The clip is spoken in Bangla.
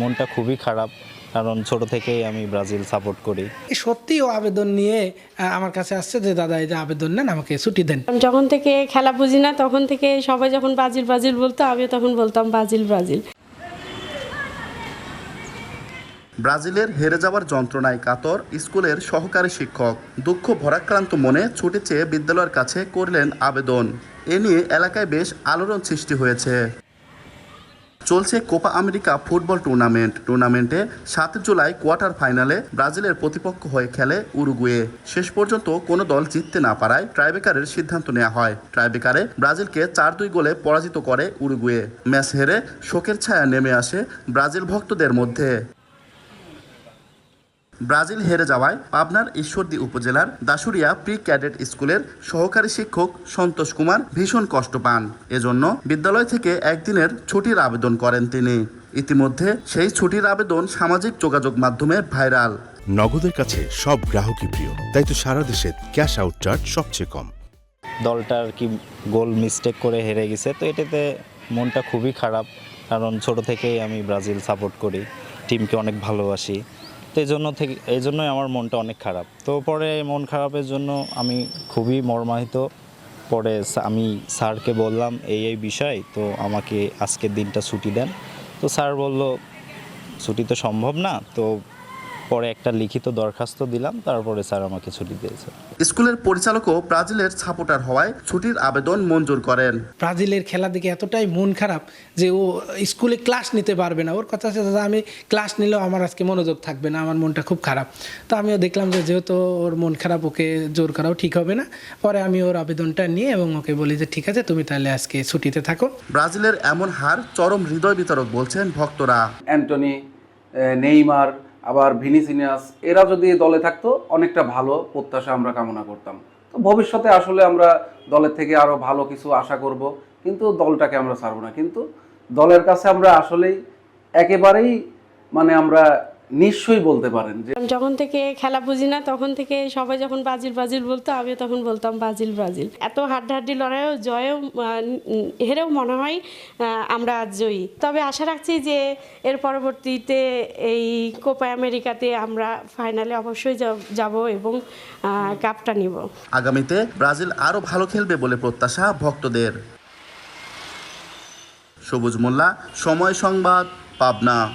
মনটা খুবই খারাপ কারণ ছোট থেকেই আমি ব্রাজিল সাপোর্ট করি। এই সত্যি ও আবেদন নিয়ে আমার কাছে আসছে যে দাদা এই যে আবেদন নেন আমাকে ছুটি দেন। যখন থেকে খেলা বুঝি না তখন থেকে সবাই যখন ব্রাজিল ব্রাজিল বলতো আমিও তখন বলতাম ব্রাজিল ব্রাজিল। ব্রাজিলের হেরে যাওয়ার যন্ত্রণায় কাতর স্কুলের সহকারী শিক্ষক দুঃখ ভরাক্রান্ত মনে ছুটে চেয়ে বিদ্যালয়ের কাছে করলেন আবেদন। এ নিয়ে এলাকায় বেশ আলোড়ন সৃষ্টি হয়েছে। চলছে কোপা আমেরিকা ফুটবল টুর্নামেন্ট। টুর্নামেন্টে সাত জুলাই কোয়ার্টার ফাইনালে ব্রাজিলের প্রতিপক্ষ হয়ে খেলে উরুগুয়ে। শেষ পর্যন্ত কোনো দল জিততে না পারায় ট্রাইবেকারের সিদ্ধান্ত নেওয়া হয়। ট্রাইবেকারে ব্রাজিলকে চার দুই গোলে পরাজিত করে উরুগুয়ে। ম্যাচ হেরে শোকের ছায়া নেমে আসে ব্রাজিল ভক্তদের মধ্যে। ব্রাজিল হেরে যাওয়ায় পাবনার ঈশ্বরদী উপজেলার দাসুরিয়া প্রি ক্যাডেট স্কুলের সহকারী শিক্ষক সন্তোষ কুমার ভীষণ কষ্ট পান। এজন্য বিদ্যালয় থেকে একদিনের ছুটির আবেদন করেন তিনি। ইতিমধ্যে সেই ছুটির আবেদন সামাজিক যোগাযোগ মাধ্যমে ভাইরাল। নগদের কাছে সব গ্রাহকই প্রিয় তাই তো সারা দেশে ক্যাশ আউট চার্জ সবচেয়ে কম। দলটা আর কি গোল মিস্টেক করে হেরে গেছে তো এটাতে মনটা খুবই খারাপ। কারণ ছোট থেকেই আমি ব্রাজিল সাপোর্ট করি টিমকে অনেক ভালোবাসি। তো এই জন্য থেকে এই জন্যই আমার মনটা অনেক খারাপ। তো পরে মন খারাপের জন্য আমি খুবই মর্মাহিত। পরে আমি স্যারকে বললাম, এই এই বিষয়, তো আমাকে আজকের দিনটা ছুটি দেন। তো স্যার বলল, ছুটি তো সম্ভব না, তো পরে একটা লিখিত দরখাস্ত দিলাম তারপরে স্যার আমাকে ছুটি দিয়েছে। স্কুলের পরিচালকও ব্রাজিলের সাপোর্টার হওয়ায় ছুটির আবেদন মঞ্জুর করেন। ব্রাজিলের খেলা দেখে এতটাই মন খারাপ যে ও স্কুলে ক্লাস নিতে পারবে না। ওর কথা হচ্ছে দাদা আমি ক্লাস নিলেও আমার আজকে মনোযোগ থাকবে না আমার মনটা খুব খারাপ। তো আমিও দেখলাম যে যেহেতু ওর মন খারাপ ওকে জোর করাও ঠিক হবে না। পরে আমি ওর আবেদনটা নিয়ে এবং ওকে বলি যে ঠিক আছে তুমি তাহলে আজকে ছুটিতে থাকো। ব্রাজিলের এমন হার চরম হৃদয় বিতরক বলছেন ভক্তরা। অ্যান্টনি নেইমার আবার ভিনিসিনিয়াস এরা যদি দলে থাকতো, অনেকটা ভালো প্রত্যাশা আমরা কামনা করতাম। তো ভবিষ্যতে আসলে আমরা দলের থেকে আরও ভালো কিছু আশা করব, কিন্তু দলটাকে আমরা ছাড়বো না। কিন্তু দলের কাছে আমরা আসলেই একেবারেই মানে আমরা নিশ্চয়ই বলতে পারেন যে যখন থেকে খেলা বুঝি না তখন থেকে সবাই যখন ব্রাজিল ব্রাজিল বলতো আমিও তখন বলতাম ব্রাজিল ব্রাজিল। এত হাড্ডাহাড্ডি লড়াইও জয়েও হেরেও মনে হয় আমরা আজ জয়ী। তবে আশা রাখছি যে এর পরবর্তীতে এই কোপা আমেরিকাতে আমরা ফাইনালে অবশ্যই যাব- যাব এবং কাপটা নিব। আগামীতে ব্রাজিল আরও ভালো খেলবে বলে প্রত্যাশা ভক্তদের। সবুজ মোল্লা সময় সংবাদ পাবনা।